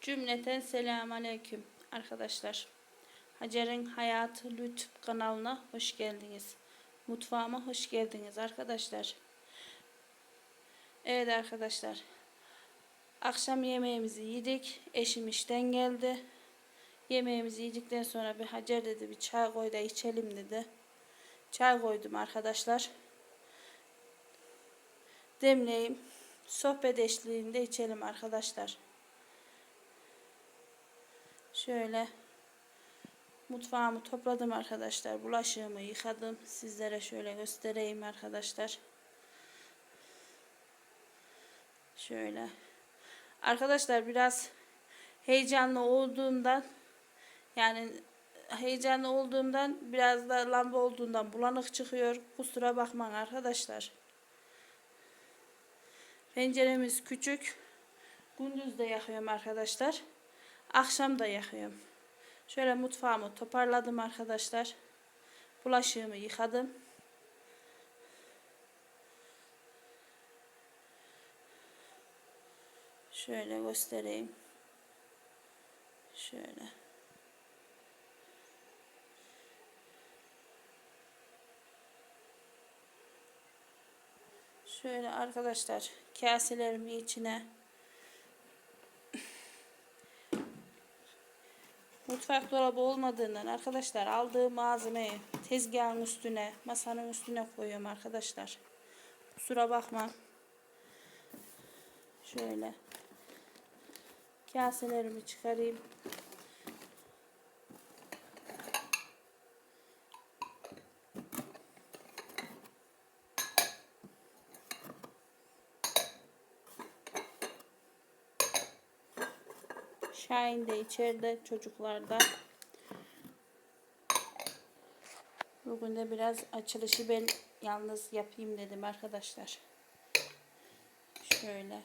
Cümleten selam aleyküm arkadaşlar. Hacer'in Hayatı YouTube kanalına hoş geldiniz. Mutfağıma hoş geldiniz arkadaşlar. Evet arkadaşlar. Akşam yemeğimizi yedik. Eşim işten geldi. Yemeğimizi yedikten sonra bir Hacer dedi bir çay koy da içelim dedi. Çay koydum arkadaşlar. Demleyeyim. Sohbet eşliğinde içelim arkadaşlar. Şöyle mutfağımı topladım arkadaşlar. Bulaşığımı yıkadım. Sizlere şöyle göstereyim arkadaşlar. Şöyle. Arkadaşlar biraz heyecanlı olduğumdan yani heyecanlı olduğumdan biraz da lamba olduğundan bulanık çıkıyor. Kusura bakmayın arkadaşlar. Penceremiz küçük. Gündüz de yakıyorum arkadaşlar. Akşam da yakıyorum. Şöyle mutfağımı toparladım arkadaşlar. Bulaşığımı yıkadım. Şöyle göstereyim. Şöyle. Şöyle arkadaşlar kaselerimi içine mutfak dolabı olmadığından arkadaşlar aldığım malzemeyi tezgahın üstüne masanın üstüne koyuyorum arkadaşlar. Kusura bakma. Şöyle kaselerimi çıkarayım. Şahin de içeride çocuklar da. Bugün de biraz açılışı ben yalnız yapayım dedim arkadaşlar. Şöyle.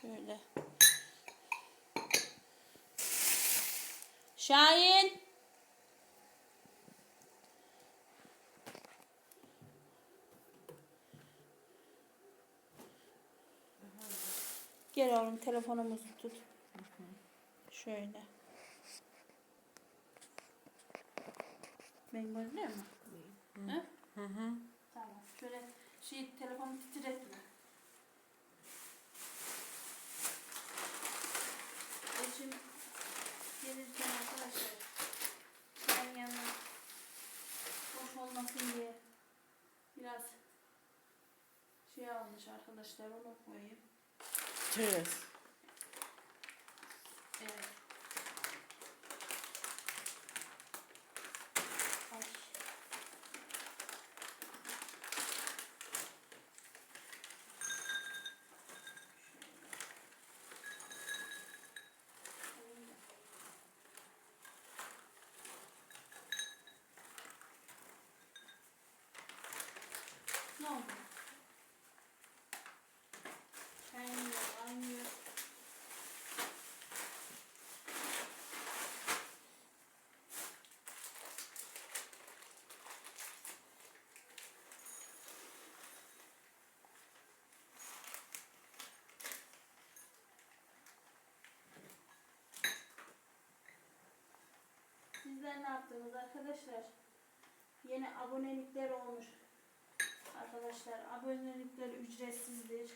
Şöyle. Şahin. Gel oğlum telefonumuzu tut. Şöyle. Ben görünüyor mu? Hı? Hı hı. Tamam. Şöyle şey telefonu titretme. Eşim gelirken arkadaşlar çayın yanına boş olmasın diye biraz şey almış arkadaşlar onu koyayım. Çerez. Evet. Ay. Ne oldu? Kaynıyor, kaynıyor. Sizler ne yaptınız arkadaşlar? Yeni abonelikler olmuş. Arkadaşlar abonelikler ücretsizdir.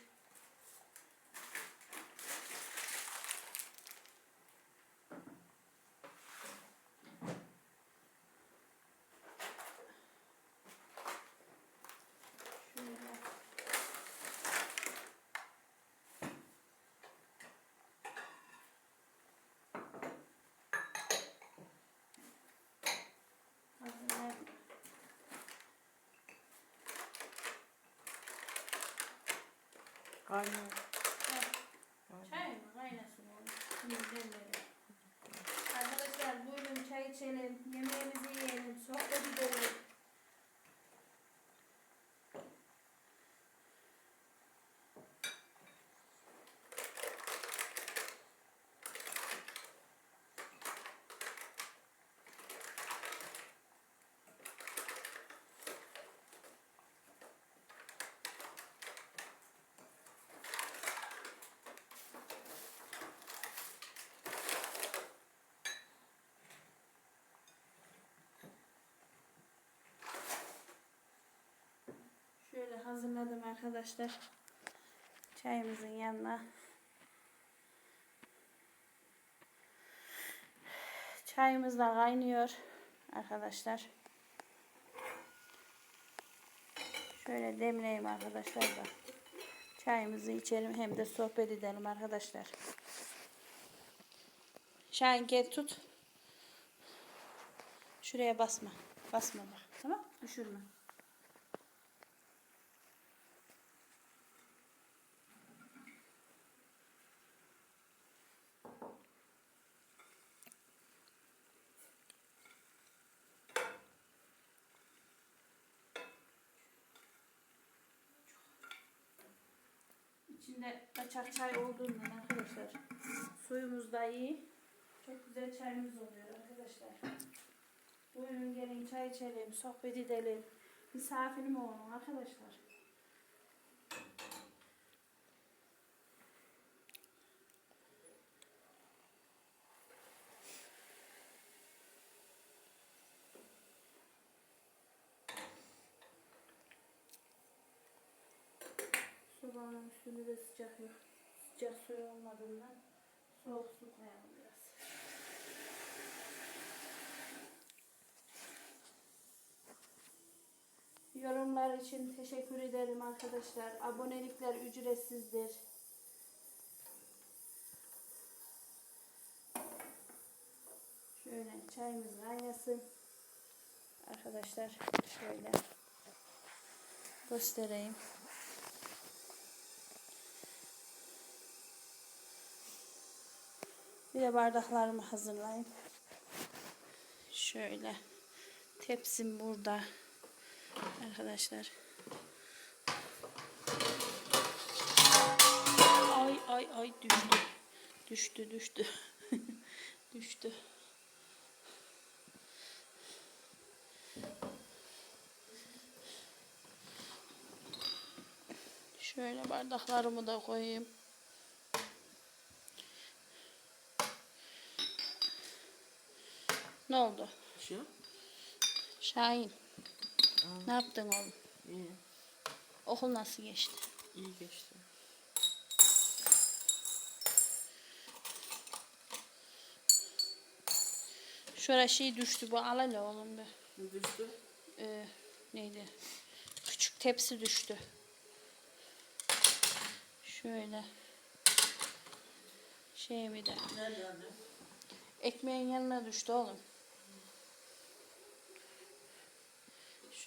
Şöyle. Hazırlayalım. Kaynıyor. Çay mı? Kaynasın oğlum. Böyle. Arkadaşlar buyurun çay içelim, yemeğimizi yiyelim, sohbet edelim. Hazırladım arkadaşlar. Çayımızın yanına. Çayımız da kaynıyor arkadaşlar. Şöyle demleyeyim arkadaşlar da. Çayımızı içelim hem de sohbet edelim arkadaşlar. Şahin gel tut. Şuraya basma. Basma bak. Tamam Düşürme. Kaçak çay olduğundan arkadaşlar suyumuz da iyi. Çok güzel çayımız oluyor arkadaşlar. Buyurun gelin çay içelim, sohbet edelim. Misafirim olun arkadaşlar. Sobanın üstünde de sıcak yok. Sıcak su olmadığından soğuk su koyalım biraz. Yorumlar için teşekkür ederim arkadaşlar. Abonelikler ücretsizdir. Şöyle çayımız kaynasın. Arkadaşlar şöyle göstereyim. Bir de bardaklarımı hazırlayayım. Şöyle tepsim burada. Arkadaşlar. Ay ay ay düştü. Düştü düştü. düştü. Şöyle bardaklarımı da koyayım. Ne oldu? Şu? Şahin. Ne yaptın oğlum? İyi. Okul nasıl geçti? İyi geçti. Şuraya şey düştü bu al hele oğlum be. Ne düştü? Ee, neydi? Küçük tepsi düştü. Şöyle. Şey bir de. Nerede anne? Ekmeğin yanına düştü oğlum.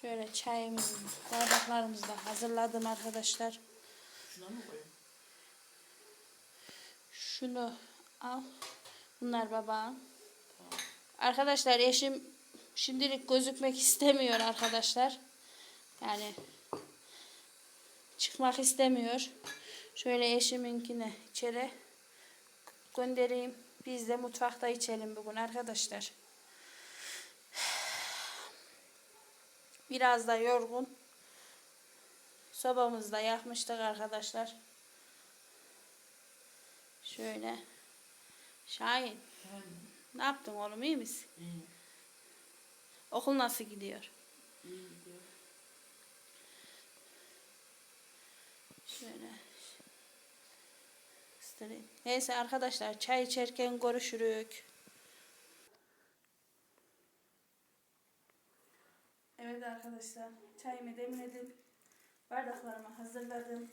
Şöyle çayımızı, bardaklarımızı da hazırladım arkadaşlar. Şuna mı koyayım? Şunu al. Bunlar babağın. Arkadaşlar eşim şimdilik gözükmek istemiyor arkadaşlar. Yani çıkmak istemiyor. Şöyle eşiminkine içeri göndereyim. Biz de mutfakta içelim bugün arkadaşlar. Biraz da yorgun. Sobamızı da yakmıştık arkadaşlar. Şöyle. Şahin. Ne yaptın oğlum iyi misin? İyi. Okul nasıl gidiyor? İyi gidiyor. Şöyle. Neyse arkadaşlar çay içerken görüşürük. Evet arkadaşlar çayımı demledim. Bardaklarımı hazırladım.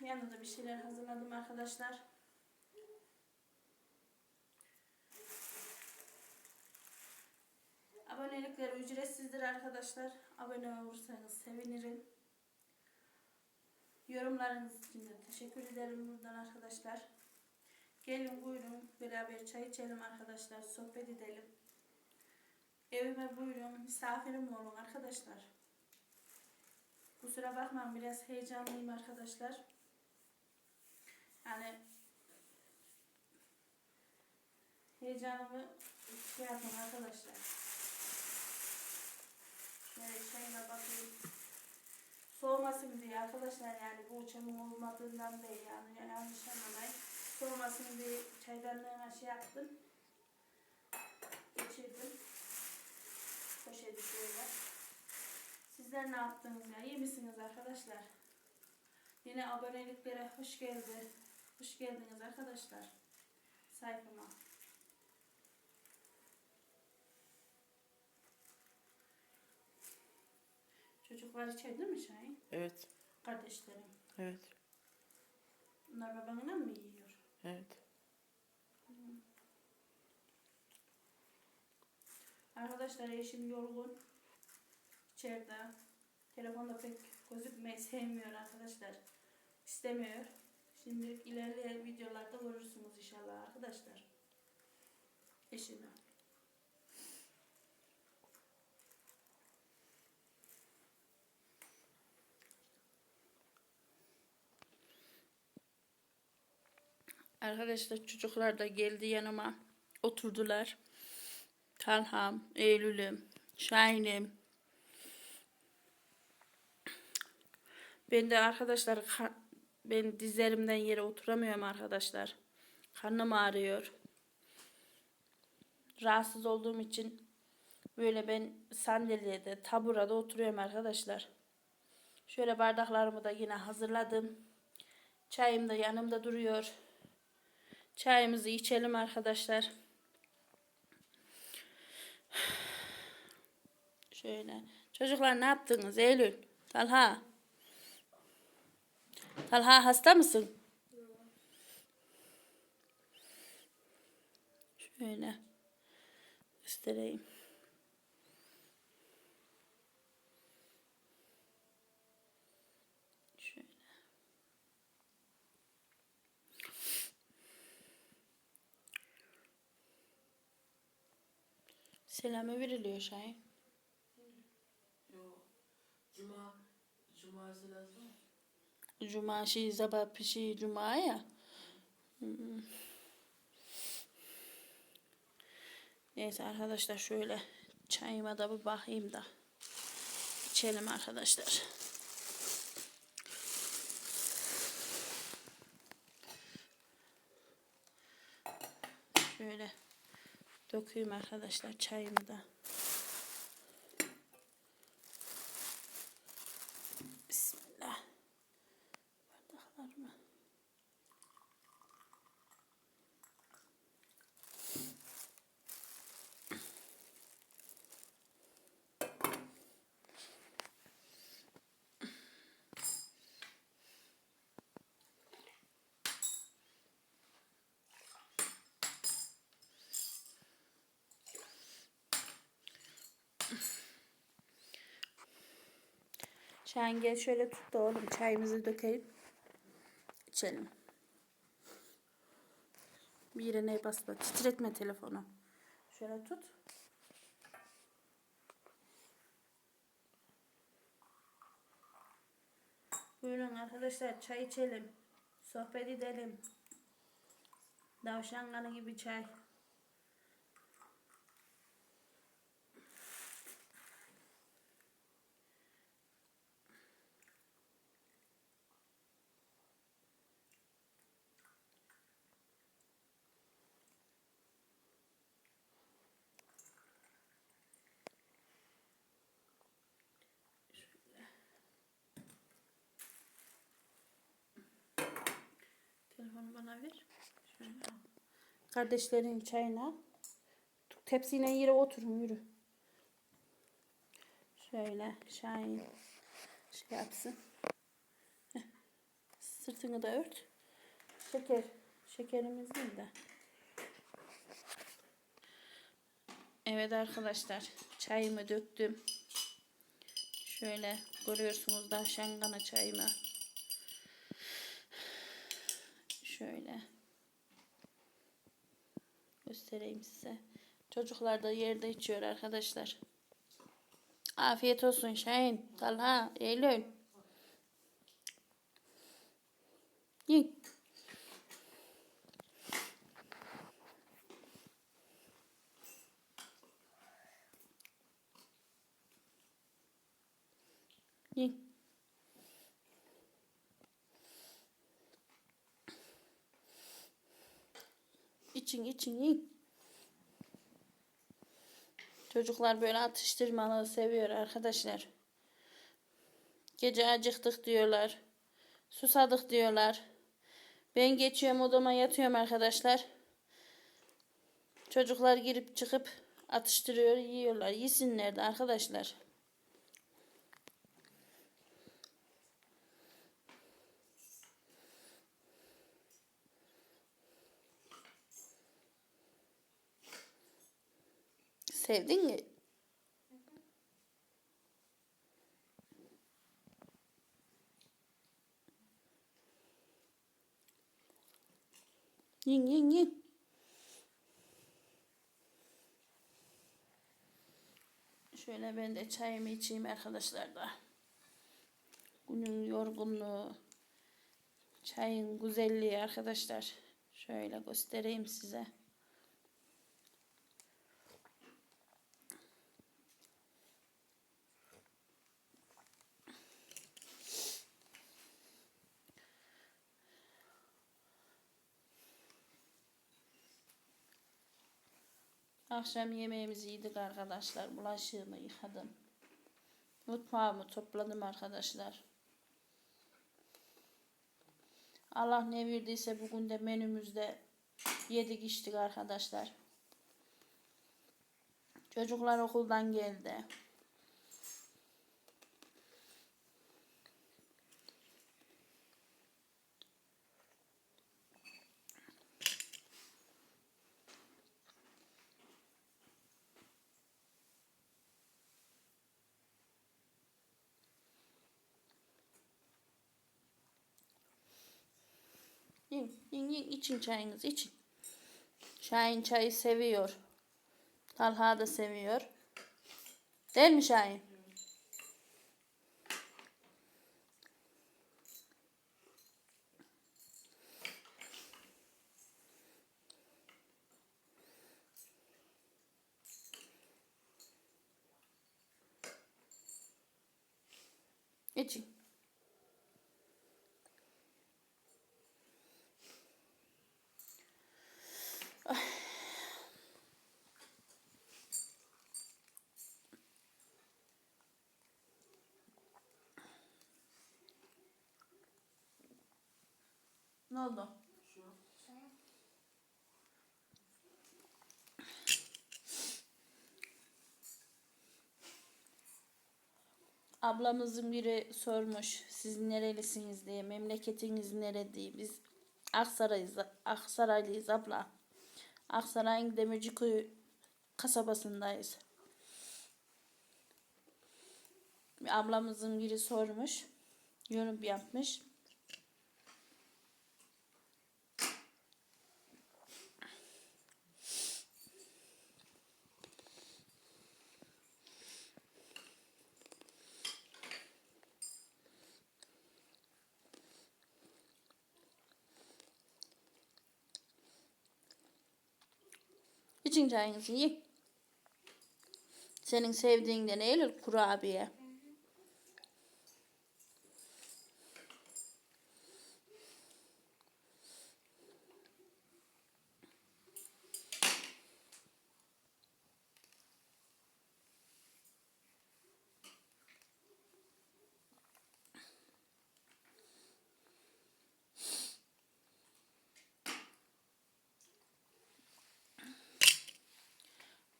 Yanında da bir şeyler hazırladım arkadaşlar. Abonelikler ücretsizdir arkadaşlar. Abone olursanız sevinirim. Yorumlarınız için de teşekkür ederim buradan arkadaşlar. Gelin buyurun beraber çay içelim arkadaşlar. Sohbet edelim. Evime buyurun. Misafirim olun arkadaşlar. Kusura bakmayın biraz heyecanlıyım arkadaşlar. Yani heyecanımı şey yapın arkadaşlar. Şöyle çayına bakayım. Soğumasın diye arkadaşlar yani bu uçamın olmadığından değil yani yanlış anlamayın. Soğumasın diye çaydanlığına şey yaptım. Geçirdim. Poşeti şöyle. Sizler ne yaptınız ya? İyi misiniz arkadaşlar? Yine aboneliklere hoş geldi. Hoş geldiniz arkadaşlar. Sayfama. Çocuklar içeride mi Şahin? Evet. Kardeşlerim. Evet. Bunlar babanla mı yiyor? Evet. Arkadaşlar eşim yorgun. İçeride. Telefonda pek gözükmeyi sevmiyor arkadaşlar. İstemiyor. Şimdi ilerleyen videolarda görürsünüz inşallah arkadaşlar. Eşimi. Arkadaşlar çocuklar da geldi yanıma. Oturdular. Talham, Eylül'üm, Şahin'im. Ben de arkadaşlar ka- ben dizlerimden yere oturamıyorum arkadaşlar. Karnım ağrıyor. Rahatsız olduğum için böyle ben sandalyede, taburada oturuyorum arkadaşlar. Şöyle bardaklarımı da yine hazırladım. Çayım da yanımda duruyor. Çayımızı içelim arkadaşlar. Şöyle. Çocuklar ne yaptınız Eylül? Talha. Talha hasta mısın? Şöyle. Göstereyim. Şöyle. Selamı veriliyor Şahin. Cuma. Cumartesi lazım. Cuma şey sabah pişi cuma ya. Hmm. Neyse arkadaşlar şöyle çayıma da bir bakayım da içelim arkadaşlar. Şöyle dökeyim arkadaşlar çayımı da. Şahin gel şöyle tut da oğlum çayımızı dökelim. İçelim. Bir yerine basma. Titretme telefonu. Şöyle tut. Buyurun arkadaşlar çay içelim. Sohbet edelim. Davşan kanı gibi çay. Telefonu bana ver. Şöyle. Kardeşlerin çayına. Tepsiyle yere oturun yürü. Şöyle Şahin şey yapsın. Sırtını da ört. Şeker. Şekerimiz değil de. Evet arkadaşlar. Çayımı döktüm. Şöyle görüyorsunuz da şangana çayımı. Şöyle göstereyim size. Çocuklar da yerde içiyor arkadaşlar. Afiyet olsun Şahin, Talha, Eylül. Yiyin. Yiyin. İçin için yiyin. Çocuklar böyle atıştırmalı seviyor arkadaşlar. Gece acıktık diyorlar. Susadık diyorlar. Ben geçiyorum odama yatıyorum arkadaşlar. Çocuklar girip çıkıp atıştırıyor, yiyorlar. Yesinler de arkadaşlar. Sevdin mi? Yin yin yin. Şöyle ben de çayımı içeyim arkadaşlar da. Günün yorgunluğu, çayın güzelliği arkadaşlar. Şöyle göstereyim size. Akşam yemeğimizi yedik arkadaşlar. Bulaşığımı yıkadım. Mutfağımı topladım arkadaşlar. Allah ne verdiyse bugün de menümüzde yedik içtik arkadaşlar. Çocuklar okuldan geldi. Yiyin, yiyin, için çayınızı için. Şahin çayı seviyor. Talha da seviyor. Değil mi Şahin? İçin. Ne oldu? Ablamızın biri sormuş siz nerelisiniz diye memleketiniz nere diye biz Aksaray'ız, Aksaraylıyız abla. Aksaray'ın Demircikuyu kasabasındayız. Ablamızın biri sormuş, yorum yapmış. İçin çayınızı yiyin. Senin sevdiğin de ne Eylül? Kurabiye.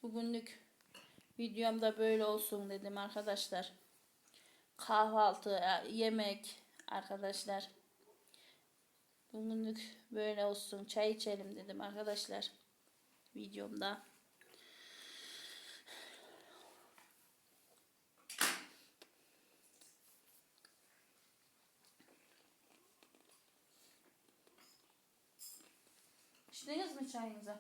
Bugünlük videomda böyle olsun dedim arkadaşlar. Kahvaltı, e, yemek arkadaşlar. Bugünlük böyle olsun. Çay içelim dedim arkadaşlar. Videomda. İçtiniz mi çayınızı?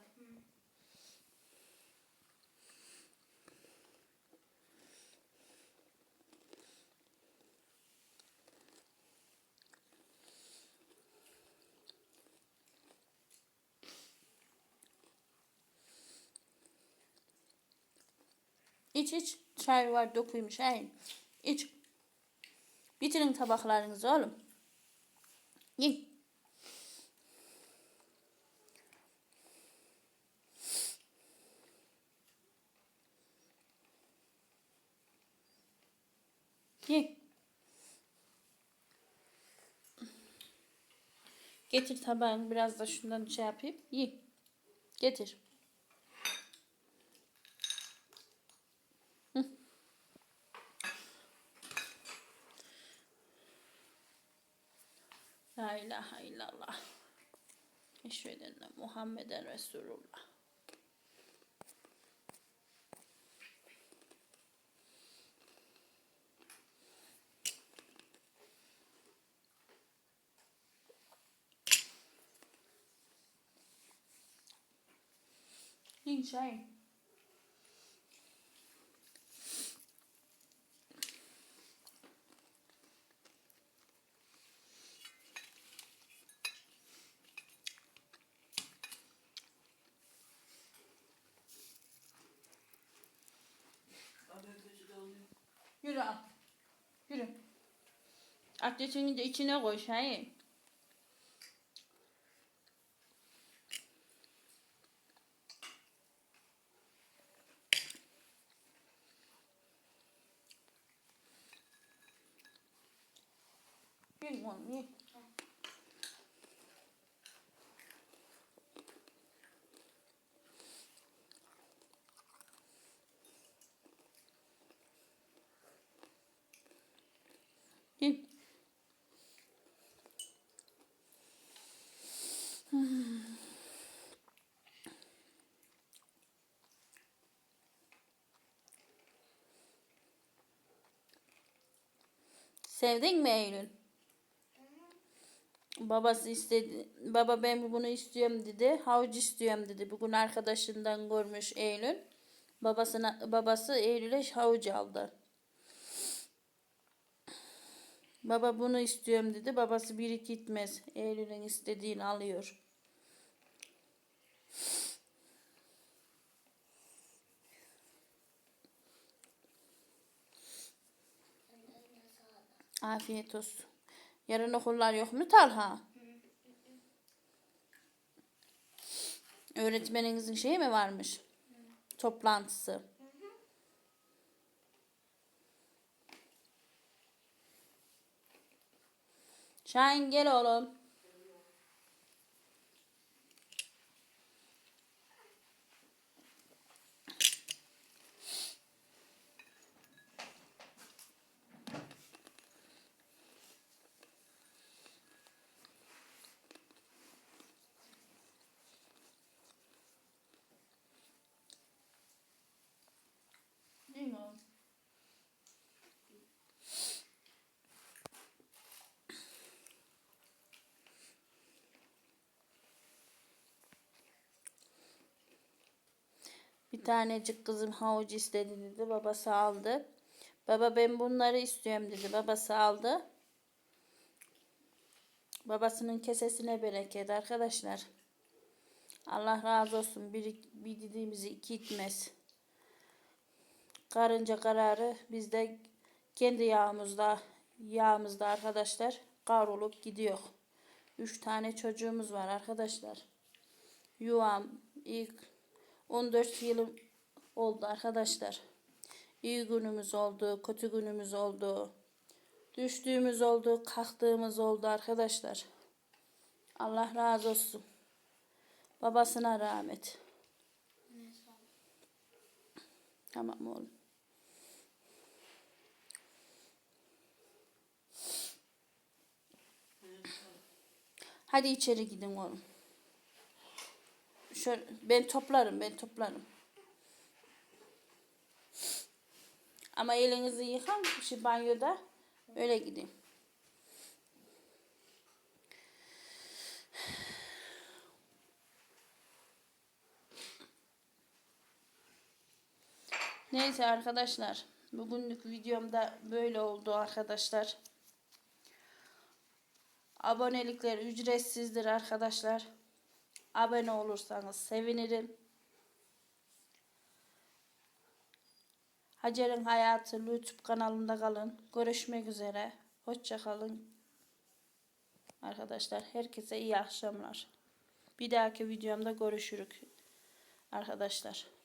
İç iç. Çay var dokuymuş. Hey. İç. Bitirin tabaklarınızı oğlum. Yiyin. Ye. Getir tabağını biraz da şundan şey yapayım. Ye. Getir. İlahe illallah. Eşhedü enne Muhammeden Resulullah. İnşallah. Abi kötü de oluyor. Yürü al. Yürü. Atletini de içine koy Şahin. Yiyin oğlum yiyin. Yiyin. Sevdin mi Eylül? Babası istedi. Baba ben bunu istiyorum dedi. Havuç istiyorum dedi. Bugün arkadaşından görmüş Eylül. Babasına babası Eylül'e havuç aldı. Baba bunu istiyorum dedi. Babası biri gitmez. Eylül'ün istediğini alıyor. Afiyet olsun. Yarın okullar yok mu Talha? Öğretmeninizin şeyi mi varmış? Toplantısı. Şahin gel oğlum. Bir tanecik kızım havuç istedi dedi. Babası aldı. Baba ben bunları istiyorum dedi. Babası aldı. Babasının kesesine bereket arkadaşlar. Allah razı olsun. Bir, bir dediğimizi iki itmez. Karınca kararı bizde kendi yağımızda yağımızda arkadaşlar kavrulup gidiyor. Üç tane çocuğumuz var arkadaşlar. Yuvam ilk 14 yılım oldu arkadaşlar. İyi günümüz oldu, kötü günümüz oldu. Düştüğümüz oldu, kalktığımız oldu arkadaşlar. Allah razı olsun. Babasına rahmet. Tamam oğlum. Hadi içeri gidin oğlum. Şöyle, ben toplarım, ben toplarım. Ama elinizi yıkan şu banyoda. Öyle gidin. Neyse arkadaşlar. Bugünlük videomda böyle oldu arkadaşlar. Abonelikler ücretsizdir arkadaşlar. Abone olursanız sevinirim. Hacer'in Hayatı YouTube kanalında kalın. Görüşmek üzere. Hoşça kalın. Arkadaşlar herkese iyi akşamlar. Bir dahaki videomda görüşürük. Arkadaşlar.